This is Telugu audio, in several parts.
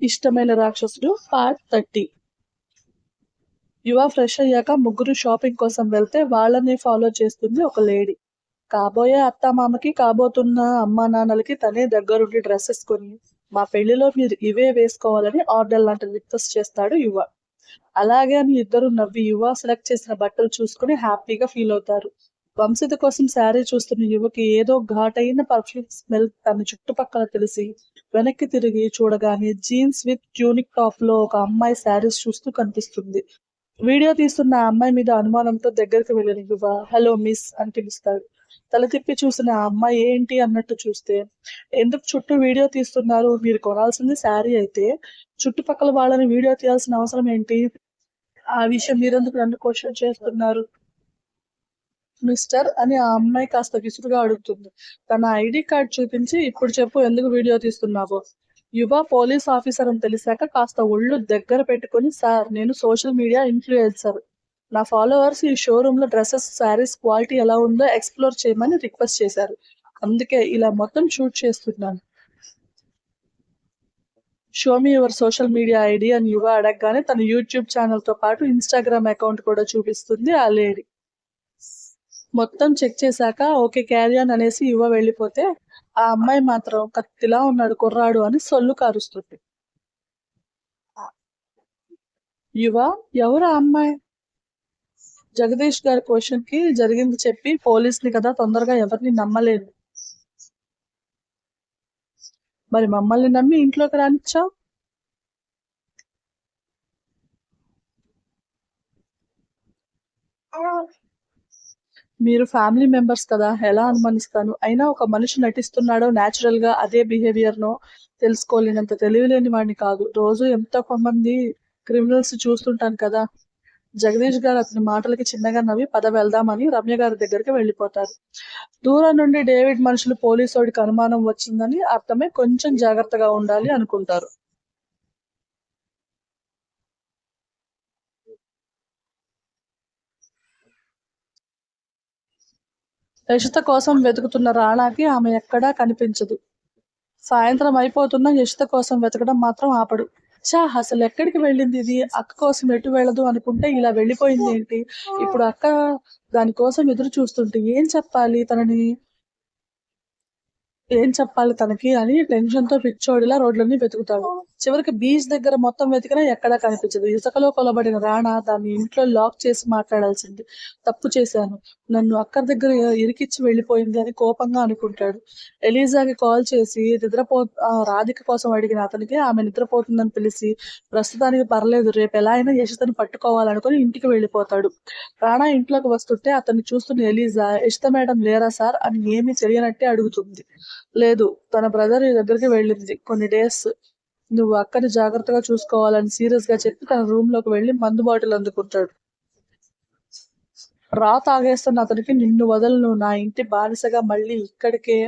ఇష్టమైన రాక్షసుడు పార్ట్ థర్టీ యువ ఫ్రెష్ అయ్యాక ముగ్గురు షాపింగ్ కోసం వెళ్తే వాళ్ళని ఫాలో చేస్తుంది ఒక లేడీ కాబోయే అత్తామామకి కాబోతున్న అమ్మా నాన్నలకి తనే దగ్గరుండి డ్రెస్సెస్ కొని మా పెళ్ళిలో మీరు ఇవే వేసుకోవాలని ఆర్డర్ లాంటి రిక్వెస్ట్ చేస్తాడు యువ. అలాగే అని ఇద్దరు నవ్వి యువ సెలెక్ట్ చేసిన బట్టలు చూసుకుని హ్యాపీగా ఫీల్ అవుతారు. వంశీత కోసం శారీ చూస్తున్న యువకి ఏదో ఘాటైన పర్ఫ్యూమ్ స్మెల్ తన చుట్టుపక్కల తెలిసి వెనక్కి తిరిగి చూడగానే జీన్స్ విత్ ట్యూనిక్ టాప్లో ఒక అమ్మాయి శారీస్ చూస్తూ కనిపిస్తుంది. వీడియో తీస్తున్న అమ్మాయి మీద అనుమానంతో దగ్గరికి వెళ్ళిన యువ హలో మిస్ అని పిలుస్తాడు. తల తిప్పి చూసిన ఆ అమ్మాయి ఏంటి? అన్నట్టు చూస్తే ఎందుకు చుట్టూ వీడియో తీస్తున్నారు? మీరు కొనాల్సింది శారీ అయితే చుట్టుపక్కల వాళ్ళని వీడియో తీయాల్సిన అవసరం ఏంటి? ఆ విషయం మీరెందుకు నన్ను క్వశ్చన్ చేస్తున్నారు? మిస్టర్ అని ఆ అమ్మాయి కాస్త విసురుగా అడుగుతుంది. తన ఐడి కార్డ్ చూపించి ఇప్పుడు చెప్పు ఎందుకు వీడియో తీస్తున్నావో? యువ పోలీస్ ఆఫీసర్ అని తెలిసాక కాస్త ఒళ్ళు దగ్గర పెట్టుకొని సార్ నేను సోషల్ మీడియా ఇన్ఫ్లుయెన్సర్. నా ఫాలోవర్స్ ఈ షోరూమ్లో డ్రెస్సెస్ శారీస్ క్వాలిటీ ఎలా ఉందో ఎక్స్ప్లోర్ చేయమని రిక్వెస్ట్ చేశారు. అందుకే ఇలా మొత్తం షూట్ చేస్తున్నాను. Show me your social media ID అని యువ అడగగానే తన యూట్యూబ్ ఛానల్తో పాటు ఇన్స్టాగ్రామ్ అకౌంట్ కూడా చూపిస్తుంది ఆ లేడీ. మొత్తం చెక్ చేశాక ఓకే క్యారియన్ అనేసి యువ వెళ్ళిపోతే ఆ అమ్మాయి మాత్రం కత్తిలా ఉన్నాడు కుర్రాడు అని సొల్లు కారుస్తుంది. యువ ఎవరు ఆ అమ్మాయి? జగదీష్ గారి క్వశ్చన్కి జరిగింది చెప్పి పోలీస్ని కదా తొందరగా ఎవరిని నమ్మలేదు మరి మమ్మల్ని నమ్మి ఇంట్లోకి రానిచ్చా? మీరు ఫ్యామిలీ మెంబర్స్ కదా ఎలా అనుమానిస్తాను? అయినా ఒక మనిషి నటిస్తున్నాడో న్యాచురల్గా అదే బిహేవియర్ నో తెలుసుకోలేనంత తెలివిలేని వాడిని కాదు. రోజు ఎంతో మంది క్రిమినల్స్ చూస్తుంటాను కదా. జగదీష్ గారు అతని మాటలకి చిన్నగా నవ్వి పద వెళ్దామని రమ్య గారి దగ్గరికి వెళ్ళిపోతారు. దూరం నుండి డేవిడ్ మనుషులు పోలీసోడికి అనుమానం వచ్చిందని అర్థమే కొంచెం జాగ్రత్తగా ఉండాలి అనుకుంటారు. యశిత కోసం వెతుకుతున్న రాణాకి ఆమె ఎక్కడా కనిపించదు. సాయంత్రం అయిపోతున్న యశిత కోసం వెతకడం మాత్రం ఆపడు. చా అసలు ఎక్కడికి వెళ్ళింది ఇది? అక్క కోసం ఎటు వెళ్ళదు అనుకుంటే ఇలా వెళ్ళిపోయింది ఏంటి? ఇప్పుడు అక్క దానికోసం ఎదురు చూస్తుంటే ఏం చెప్పాలి తనని? ఏం చెప్పాలి తనకి అని టెన్షన్తో పిచ్చోడిలా రోడ్లన్నీ వెతుకుతాడు. చివరికి బీచ్ దగ్గర మొత్తం వెతికినా ఎక్కడా కనిపించదు. ఇసుకలో కొలబడిన రాణా దాన్ని ఇంట్లో లాక్ చేసి మాట్లాడాల్సింది. తప్పు చేశాను. నన్ను అక్కడి దగ్గర ఇరికిచ్చి వెళ్ళిపోయింది అని కోపంగా అనుకుంటాడు. ఎలీజాకి కాల్ చేసి నిద్రపో రాధిక కోసం అడిగిన అతనికి ఆమె నిద్రపోతుందని పిలిచి ప్రస్తుతానికి పర్లేదు రేపు ఎలా అయినా యశితని పట్టుకోవాలనుకుని ఇంటికి వెళ్ళిపోతాడు. రాణా ఇంట్లోకి వస్తుంటే అతన్ని చూస్తున్న ఎలీజా యశిత మేడం లేరా సార్? అని ఏమీ తెలియనట్టే అడుగుతుంది. లేదు తన బ్రదర్ దగ్గరికి వెళ్ళింది. కొన్ని డేస్ నువ్వు అక్కని జాగ్రత్తగా చూసుకోవాలని సీరియస్గా చెప్పి తన రూమ్లోకి వెళ్ళి మందు బాటిల్ అందుకుంటాడు. రా తాగేస్తున్న అతనికి నిన్ను వదలను. నా ఇంటి బానిసగా మళ్ళీ ఇక్కడికే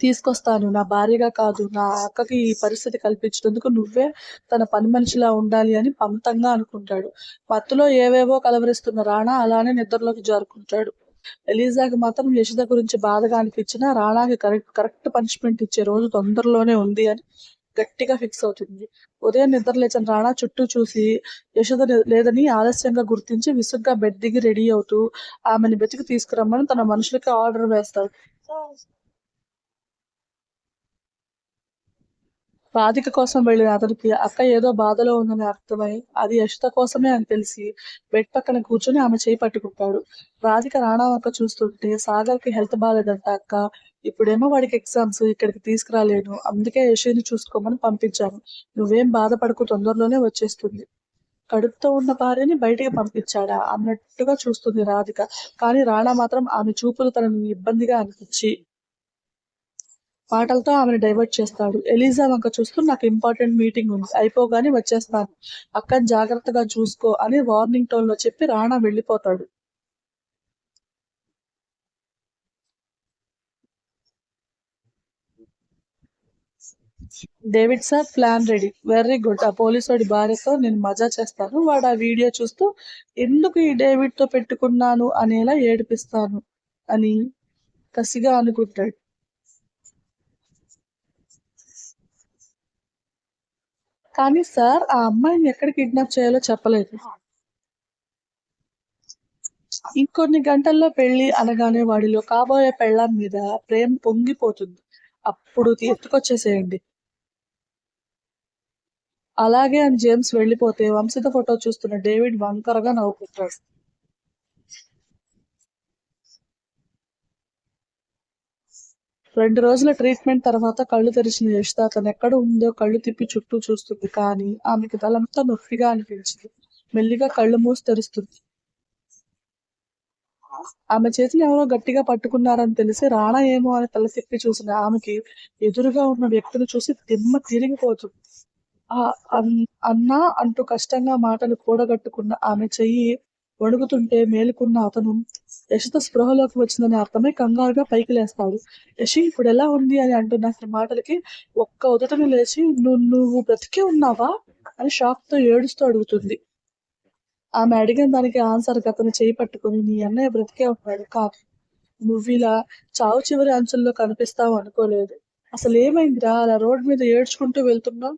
తీసుకొస్తాను. నా భార్యగా కాదు నా అక్కకి ఈ పరిస్థితి కల్పించినందుకు నువ్వే తన పని మనిషిలా ఉండాలి అని పంతంగా అనుకుంటాడు. మత్తులో ఏవేవో కలవరిస్తున్న రాణా అలానే నిద్రలోకి జారుకుంటాడు. ఎలీజాకి మాత్రం యశుద గురించి బాధగా అనిపించినా రాణాకి కరెక్ట్ కరెక్ట్ పనిష్మెంట్ ఇచ్చే రోజు తొందరలోనే ఉంది అని గట్టిగా ఫిక్స్ అవుతుంది. ఉదయం నిద్ర లేచిన రాణా చుట్టూ చూసి యశోద లేదని ఆలస్యంగా గుర్తించి విసుగ్గా బెడ్ దిగి రెడీ అవుతూ ఆమెను వెతికి తీసుకురమ్మని తన మనుషులకి ఆర్డర్ వేస్తాడు. రాధిక కోసం వెళ్ళిన అతనికి అక్క ఏదో బాధలో ఉందని అర్థమై అది యశిత కోసమే అని తెలిసి బెడ్ పక్కన కూర్చొని ఆమె చేయి పట్టుకుంటాడు. రాధిక రాణా అక్క చూస్తుంటే సాగర్కి హెల్త్ బాగాలేదంట అక్క. ఇప్పుడేమో వాడికి ఎగ్జామ్స్ ఇక్కడికి తీసుకురాలేను. అందుకే యశిని చూసుకోమని పంపించాను. నువ్వేం బాధపడకు తొందరలోనే వచ్చేస్తుంది. కడుపుతో ఉన్న భార్యని బయటికి పంపించాడా? అన్నట్టుగా చూస్తుంది రాధిక. కానీ రాణా మాత్రం ఆమె చూపులు తనని ఇబ్బందిగా అనిపించి మాటలతో ఆమెను డైవర్ట్ చేస్తాడు. ఎలిజా వంక చూస్తూ నాకు ఇంపార్టెంట్ మీటింగ్ ఉంది. అయిపోగానే వచ్చేస్తాను. అక్కని జాగ్రత్తగా చూసుకో అని వార్నింగ్ టోన్లో చెప్పి రాణా వెళ్ళిపోతాడు. David sir plan ready very good ఆ వాడి భార్యతో నేను మజా చేస్తాను. వాడు ఆ వీడియో చూస్తూ ఎందుకు ఈ డేవిడ్తో పెట్టుకున్నాను? అనేలా ఏడిపిస్తాను అని కసిగా అనుకుంటాడు. కానీ సార్ ఆ అమ్మాయిని ఎక్కడ కిడ్నాప్ చేయాలో చెప్పలేదు. ఇంకొన్ని గంటల్లో పెళ్ళి అనగానే వాడిలో కాబోయే పెళ్ళాం మీద ప్రేమ పొంగిపోతుంది. అప్పుడు ఎత్తుకొచ్చేసేయండి అలాగే అని జేమ్స్ వెళ్ళిపోతే వంశిత ఫోటో చూస్తున్న డేవిడ్ వంకరగా నవ్వుకుంటాడు. రెండు రోజుల ట్రీట్మెంట్ తర్వాత కళ్ళు తెరిచిన యశిత తను ఎక్కడ ఉందో కళ్ళు తిప్పి చుట్టూ చూస్తుంది. కానీ ఆమెకి తలంతా నొప్పిగా అనిపించింది. మెల్లిగా కళ్ళు మూసి తెరుస్తుంది. ఆమె చేతిని ఎవరో గట్టిగా పట్టుకున్నారని తెలిసి రాణా ఏమో అని తల తిప్పి చూసిన ఆమెకి ఎదురుగా ఉన్న వ్యక్తిని చూసి దిమ్మ తిరిగిపోతుంది. ఆ అన్- అన్నా అంటూ కష్టంగా మాటలు కూడగట్టుకున్న ఆమె చెయ్యి వణుకుతుంటే మేలుకున్న అతను యశిత స్పృహలోకి వచ్చిందని అర్థమై కంగారుగా పైకి లేస్తాడు. యశి ఇప్పుడు ఎలా ఉంది? అని అంటున్న అతని మాటలకి ఒక్క ఉదటను లేచి నువ్వు నువ్వు బ్రతికే ఉన్నావా? అని షాక్తో ఏడుస్తూ అడుగుతుంది. ఆమె అడిగిన దానికి ఆన్సర్ అతను చేయి పట్టుకుని నీ అన్నయ్య బ్రతికే ఉన్నాడు కాదు. నువ్వు ఇలా చావు చివరి అంచుల్లో కనిపిస్తావు అనుకోలేదు. అసలు ఏమైందిరా? అలా రోడ్డు మీద ఏడ్చుకుంటూ వెళ్తున్నావు?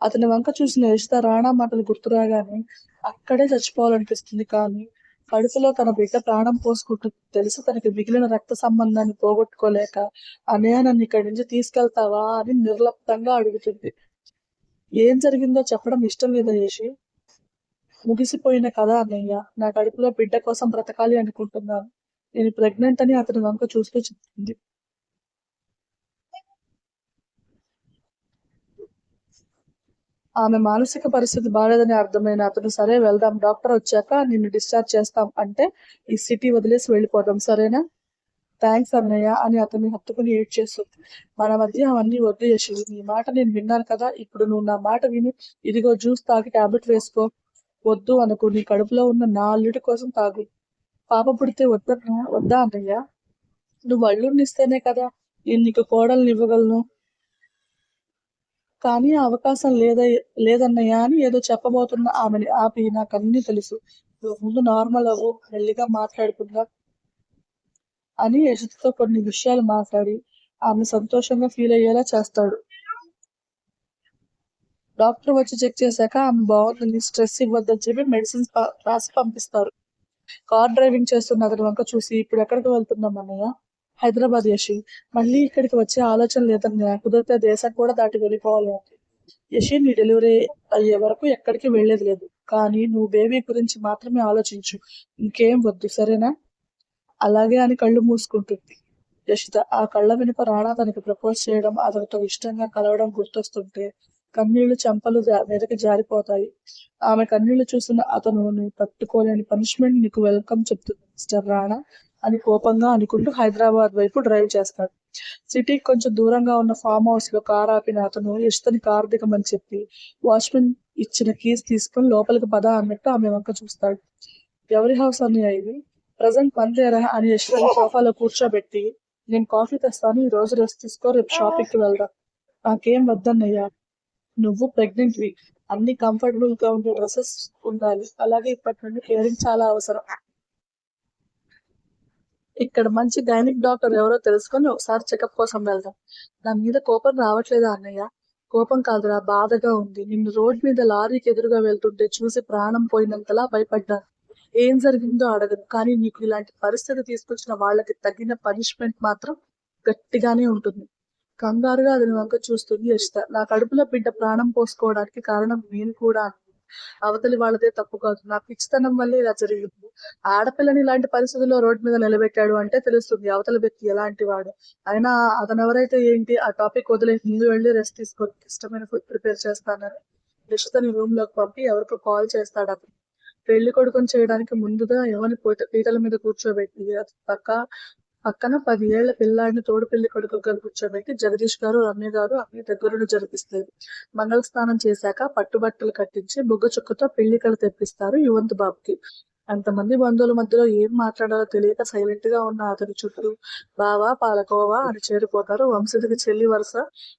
అతని వంక చూసిన యశిత రాణా మాటలు గుర్తురాగానే అక్కడే చచ్చిపోవాలనిపిస్తుంది కానీ కడుపులో తన బిడ్డ ప్రాణం పోసుకుంటుంది. తెలుసు తనకి మిగిలిన రక్త సంబంధాన్ని పోగొట్టుకోలేక అన్నయ్య నన్ను ఇక్కడి నుంచి తీసుకెళ్తావా అని నిర్లప్తంగా అడుగుతుంది. ఏం జరిగిందో చెప్పడం ఇష్టం లేదా చేసి ముగిసిపోయిన కథ అన్నయ్య. నా కడుపులో బిడ్డ కోసం బ్రతకాలి అనుకుంటున్నాను. నేను ప్రెగ్నెంట్ అని అతని వంక చూస్తూ చెప్తుంది. ఆమె మానసిక పరిస్థితి బాలేదని అర్థమైన అతను సరే వెళ్దాం డాక్టర్ వచ్చాక నిన్ను డిశ్చార్జ్ చేస్తాం అంటే ఈ సిటీ వదిలేసి వెళ్ళిపోదాం సరేనా? థ్యాంక్స్ అన్నయ్య అని అతన్ని హత్తుకుని ఏడ్చేస్తుంది మన మధ్య అవన్నీ వద్దు నీ మాట నేను విన్నాను కదా ఇప్పుడు నువ్వు నా మాట విని ఇదిగో జ్యూస్ తాగి ట్యాబ్లెట్ వేసుకో. వద్దు అనుకో నీ కడుపులో ఉన్న నా అల్లుడి కోసం తాగు. పాప పుడితే వద్ద వద్దా అన్నయ్య? నువ్వు అల్లుడిని ఇస్తేనే కదా నేను నీకు కోడల్ని ఇవ్వగలను. కానీ ఆ అవకాశం లేదా లేదన్నయ్యా అని ఏదో చెప్పబోతున్న ఆమెని ఆపి నాకు అన్ని తెలుసు. నువ్వు ముందు నార్మల్ అవ్వు మెల్లిగా మాట్లాడుకుందా అని యశతో కొన్ని విషయాలు మాట్లాడి ఆమె సంతోషంగా ఫీల్ అయ్యేలా చేస్తాడు. డాక్టర్ వచ్చి చెక్ చేశాక ఆమె బాగుంటుంది స్ట్రెస్ ఇవ్వద్దని చెప్పి మెడిసిన్స్ రాసి పంపిస్తారు. కార్ డ్రైవింగ్ చేస్తున్న అతని వంక చూసి ఇప్పుడు ఎక్కడికి వెళ్తున్నాం అన్నయ్య? హైదరాబాద్ యషి మళ్ళీ ఇక్కడికి వచ్చే ఆలోచన లేదని కుదిరితే దేశం కూడా దాటి వెళ్ళిపోవాలి యషి నీ డెలివరీ అయ్యే వరకు ఎక్కడికి వెళ్ళేది లేదు. కానీ నువ్వు బేబీ గురించి మాత్రమే ఆలోచించు. ఇంకేం వద్దు సరేనా? అలాగే అని కళ్ళు మూసుకుంటుంది. యశిత ఆ కళ్ళ వెనుక రాణా తనకి ప్రపోజ్ చేయడం అతనితో ఇష్టంగా కలవడం గుర్తొస్తుంటే కన్నీళ్ళు చెంపలు జా- మీదకి జారిపోతాయి. ఆమె కన్నీళ్ళు చూసిన అతను పట్టుకోలేని పనిష్మెంట్ నీకు వెల్కమ్ చెప్తుంది మిస్టర్ రాణా అని కోపంగా అనుకుంటూ హైదరాబాద్ వైపు డ్రైవ్ చేస్తాడు. సిటీకి కొంచెం దూరంగా ఉన్న ఫామ్ హౌస్లో కార్ ఆపిన అతను ఇష్టని కార్ దిగమని చెప్పి వాచ్మెన్ ఇచ్చిన కీస్ తీసుకుని లోపలికి పద అన్నట్టు ఆమె వంక చూస్తాడు. ఎవరి హౌస్ అన్నయ్య ఇది? ప్రజెంట్ మందేరా అని యశ్వని సోఫాలో కూర్చోబెట్టి నేను కాఫీ తెస్తాను ఈ రోజు రెస్ట్ తీసుకో రేపు షాపింగ్కి వెళ్దాం నాకేం వద్దన్నయ్యా. నువ్వు ప్రెగ్నెంట్ వి. అన్ని కంఫర్టబుల్గా ఉండే డ్రెస్సెస్ ఉండాలి. అలాగే ఇప్పటి నుండి కేరింగ్ చాలా అవసరం. ఇక్కడ మంచి గైనిక్ డాక్టర్ ఎవరో తెలుసుకొని ఒకసారి చెకప్ కోసం వెళ్దాం. నా మీద కోపం రావట్లేదా అన్నయ్య? కోపం కాదురా బాధగా ఉంది. నిన్ను రోడ్ మీద లారీకి ఎదురుగా వెళ్తుంటే చూసి ప్రాణం పోయినంతలా భయపడ్డాను ఏం జరిగిందో అడగదు కానీ నీకు ఇలాంటి పరిస్థితి తీసుకొచ్చిన వాళ్ళకి తగిన పనిష్మెంట్ మాత్రం గట్టిగానే ఉంటుంది. కంగారుగా అతని వంక చూస్తుంది యశిత నా కడుపులో బిడ్డ ప్రాణం పోసుకోవడానికి కారణం నేను కూడా అంది. అవతలి వాళ్ళదే తప్పు కాదు. నా పిచ్చితనం మళ్ళీ ఇలా జరిగింది. ఆడపిల్లని ఇలాంటి పరిస్థితుల్లో రోడ్డు మీద నిలబెట్టాడు అంటే తెలుస్తుంది. అవతల వ్యక్తి ఎలాంటి వాడు? అయినా అతను ఎవరైతే ఏంటి ఆ టాపిక్ వదిలేసి ముందు వెళ్ళి రెస్ట్ తీసుకొని ఇష్టమైన ఫుడ్ ప్రిపేర్ చేస్తానని యశితని రూమ్లోకి పంపి ఎవరికో కాల్ చేస్తాడు అతను. పెళ్ళి కొడుకుని చేయడానికి ముందుగా ఎవరిని పీటల మీద కూర్చోబెట్టి పక్క పక్కన పది ఏళ్ళ పిల్లాడిని తోడు పెళ్ళి కొడుకుగా కూర్చోబెట్టి జగదీష్ గారు రమ్య గారు అన్ని దగ్గరుండి జరిపిస్తారు. మంగళ స్నానం చేశాక పట్టుబట్టలు కట్టించి బుగ్గ చుక్కతో పెళ్ళికలు తెప్పిస్తారు యువంత్ బాబుకి. అంతమంది బంధువుల మధ్యలో ఏం మాట్లాడాలో తెలియక సైలెంట్గా ఉన్న అతని చుట్టూ బావా పాలకోవా అని చేరిపోతారు వంశతికి చెల్లి వరుస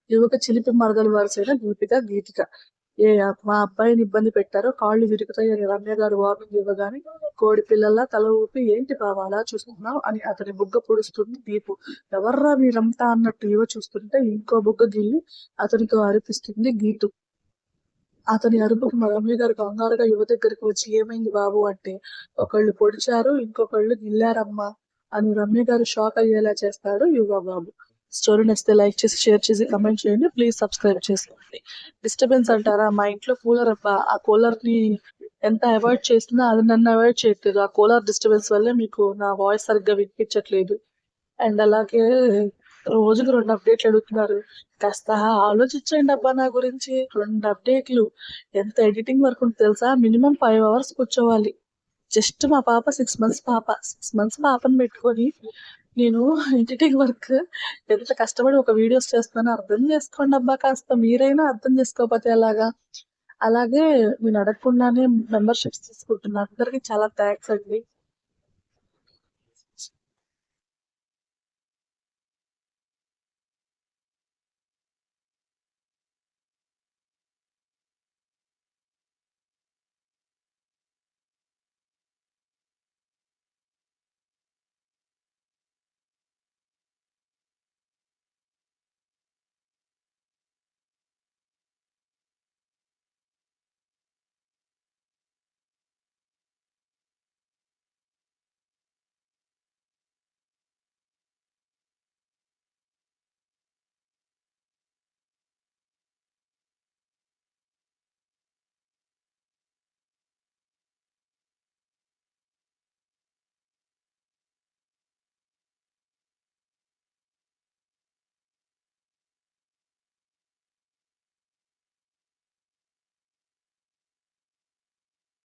యువక చిలిపి మరదలు వరుసైన దీపిక గీతిక. ఏ మా అబ్బాయిని ఇబ్బంది పెట్టారో కాళ్ళు విరుగుతాయని రమ్య గారు వార్నింగ్ ఇవ్వగానే కోడి పిల్లల్లా తల ఊపి ఏంటి బావాలా చూస్తున్నావు? అని అతని బుగ్గ పొడుస్తుంది దీపు. ఎవర్రా మీరంతా అన్నట్టు ఇవ చూస్తుంటే ఇంకో బుగ్గ గిల్లి అతనితో అరిపిస్తుంది గీతు. అతని అరుపుకు రమ్య గారు కంగారుగా యువ దగ్గరికి వచ్చి ఏమైంది బాబు? అంటే ఒకళ్ళు పొడిచారు ఇంకొకళ్ళు గిల్లారమ్మా అని రమ్య గారు షాక్ అయ్యేలా చేస్తాడు యువ బాబు స్టోరీ నచ్చితే లైక్ చేసి షేర్ చేసి కమెంట్ చేయండి. ప్లీజ్ సబ్స్క్రైబ్ చేసుకోండి. డిస్టర్బెన్స్ అంటారా? మా ఇంట్లో కూలర్ అబ్బా ఆ కూలర్ని ఎంత అవాయిడ్ చేస్తున్నా అది నన్ను అవాయిడ్ చేయట్లేదు. ఆ కూలర్ డిస్టర్బెన్స్ వల్లే మీకు నా వాయిస్ సరిగ్గా వినిపించట్లేదు. అండ్ అలాగే రోజుకు రెండు అప్డేట్లు అడుగుతున్నారు. కాస్త ఆలోచించండి అబ్బా నా గురించి. రెండు అప్డేట్లు ఎంత ఎడిటింగ్ వర్క్ ఉంటుంది తెలుసా? మినిమం ఫైవ్ అవర్స్ కూర్చోవాలి. జస్ట్ మా పాప సిక్స్ మంత్స్ పాప. సిక్స్ మంత్స్ పాపను పెట్టుకొని నేను ఎడిటింగ్ వర్క్ ఎంత కష్టపడి ఒక వీడియోస్ చేస్తాను అర్థం చేసుకోండి అబ్బా కాస్త. మీరైనా అర్థం చేసుకోకపోతే ఎలాగా? అలాగే నేను అడగకుండానే మెంబర్షిప్స్ తీసుకుంటున్నాను. అందరికి చాలా థ్యాంక్స్ అండి.